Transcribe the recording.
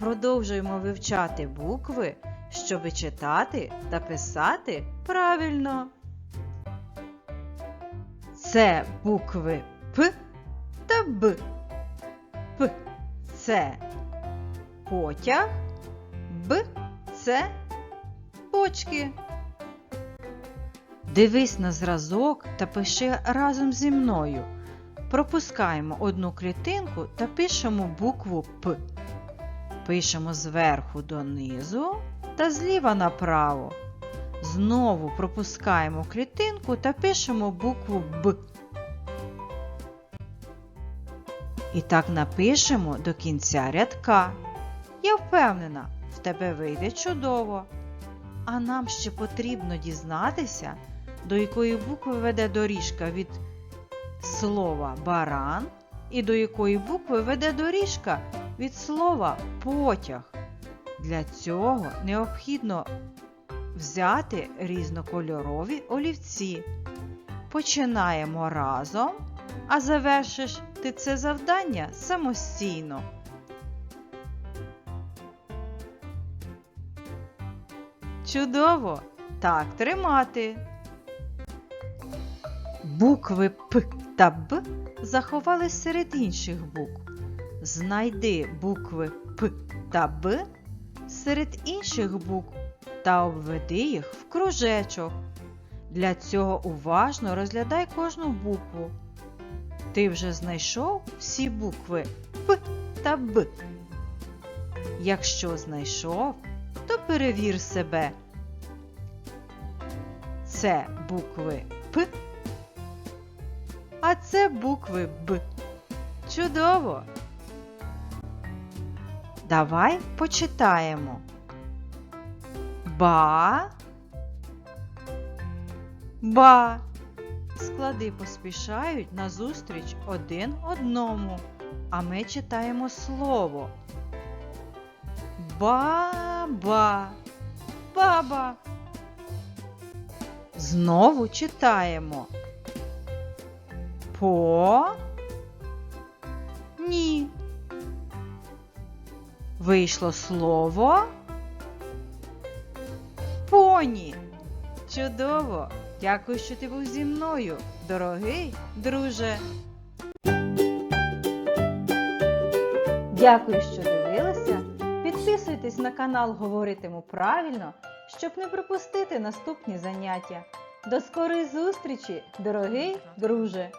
продовжуємо вивчати букви, щоби читати та писати правильно. Це букви П та Б. П це потяг, Б це бочки. Дивись на зразок та пиши разом зі мною. Пропускаємо одну клітинку та пишемо букву П. Пишемо зверху донизу та зліва направо. Знову пропускаємо клітинку та пишемо букву Б. І так напишемо до кінця рядка. Я впевнена, в тебе вийде чудово. А нам ще потрібно дізнатися, до якої букви веде доріжка від слова баран і до якої букви веде доріжка від слова потяг. Для цього необхідно взяти різнокольорові олівці. Починаємо разом, а завершиш ти це завдання самостійно. Чудово! Так тримати. Букви П та Б заховались серед інших букв. Знайди букви П та Б серед інших букв та обведи їх в кружечок. Для цього уважно розглядай кожну букву. Ти вже знайшов всі букви П та Б. Якщо знайшов, то перевір себе. Це букви П, а це букви Б. Чудово! Давай почитаємо. Ба. Ба. Склади поспішають назустріч один одному, а ми читаємо слово. Баба. Баба. Знову читаємо. По. Ні. Вийшло слово. Поні. Чудово! Дякую, що ти був зі мною, дорогий друже. Дякую, що дивилися. Підписуйтесь на канал Говоритиму правильно, щоб не пропустити наступні заняття. До скорої зустрічі, дорогий друже!